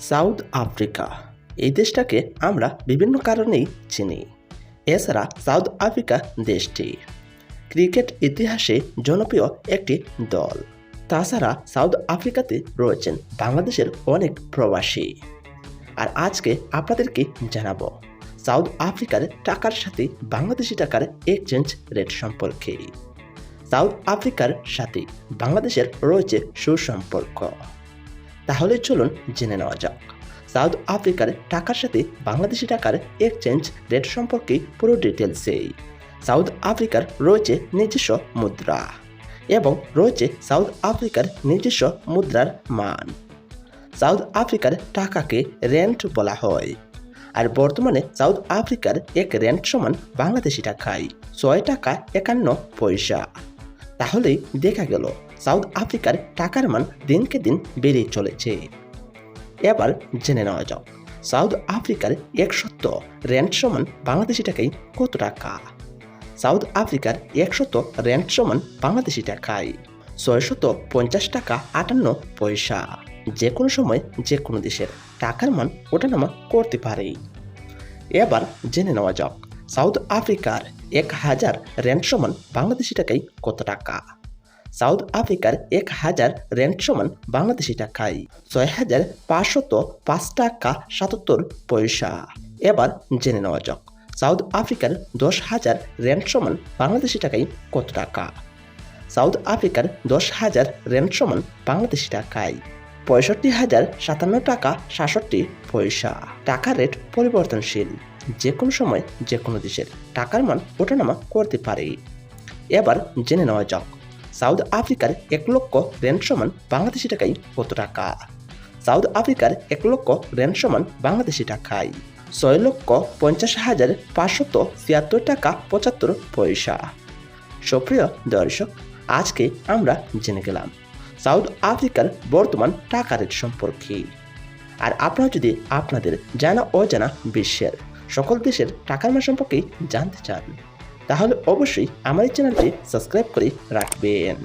South Africa. এই দেশটাকে আমরা বিভিন্ন কারণেই চিনি। এছাড়া সাউথ আফ্রিকা দেশটি ক্রিকেট ইতিহাসে জনপ্রিয় একটি দল। তাছাড়া সাউথ আফ্রিকাতে রয়েছেন বাংলাদেশের অনেক প্রবাসী। আর আজকে আপনাদেরকে জানাব, সাউথ আফ্রিকার টাকার সাথে বাংলাদেশি টাকার এক্সচেঞ্জ রেট সম্পর্কে। সাউথ আফ্রিকার সাথে বাংলাদেশের রয়েছে সুসম্পর্ক। তাহলে চলুন জেনে নেওয়া যাক। সাউথ আফ্রিকার টাকার সাথে বাংলাদেশি টাকার এক্সচেঞ্জ রেট সম্পর্কে পুরো ডিটেলসে সাউথ আফ্রিকার রয়েছে নিজস্ব মুদ্রা এবং রয়েছে সাউথ আফ্রিকার নিজস্ব মুদ্রার মান। সাউথ আফ্রিকার টাকাকে রেন্ট বলা হয়। আর বর্তমানে সাউথ আফ্রিকার এক রেন্ট সমান বাংলাদেশি টাকায় ছয় টাকা একান্ন পয়সা। তাহলেই দেখা গেল সাউথ আফ্রিকার টাকার মান দিনকে দিন বেড়ে চলেছে। এবার জেনে নেওয়া যাক, সাউথ আফ্রিকার এক শত রেন্ট সমান বাংলাদেশি টাকায় কত টাকা? সাউথ আফ্রিকার একশত রেন্ট সমান বাংলাদেশি টাকায় ছয়শত পঞ্চাশ টাকা আটান্ন পয়সা। যে কোনো সময় যে কোনো দেশের টাকার মান ওঠানামা করতে পারে। এবার জেনে নেওয়া যাক, সাউথ আফ্রিকার এক হাজার রেন্ট সমান বাংলাদেশি টাকায় কত টাকা? সাউথ আফ্রিকার এক হাজার রেন্ট সমান বাংলাদেশি টাকায়। ছয় হাজার পাঁচশত পাঁচ টাকা সাতাত্তর পয়সা। এবার জেনে নেওয়া যাক, সাউথ আফ্রিকার দশ হাজার রেন্ট সমান বাংলাদেশি টাকায় কত টাকা? সাউথ আফ্রিকার দশ হাজার রেন্ট সমান বাংলাদেশি টাকায় পঁয়ষট্টি হাজার সাতান্ন টাকা সাতষট্টি পয়সা। টাকা রেট পরিবর্তনশীল, যে কোনো সময় যে কোনো দেশের টাকার মান ওঠানামা করতে পারে। এবার জেনে নেওয়া যাক সাউথ আফ্রিকার এক লক্ষ রেন্ট সমান বাংলাদেশি টাকায় কত টাকা? সাউথ আফ্রিকার এক লক্ষ রেন্ট সমান বাংলাদেশি টাকায় ছয় লক্ষ পঞ্চাশ হাজার পাঁচশত ছিয়াত্তর টাকা পঁচাত্তর পয়সা। সুপ্রিয় দর্শক, আজকে আমরা জেনে গেলাম সাউথ আফ্রিকার বর্তমান টাকা রেট সম্পর্কে। আর আপনারা যদি আপনাদের জানা অজানা বিশ্বের সকল দেশের টাকার মান সম্পর্কে জানতে চান তাহলে অবশ্যই আমার এই চ্যানেলটি সাবস্ক্রাইব করে রাখবেন।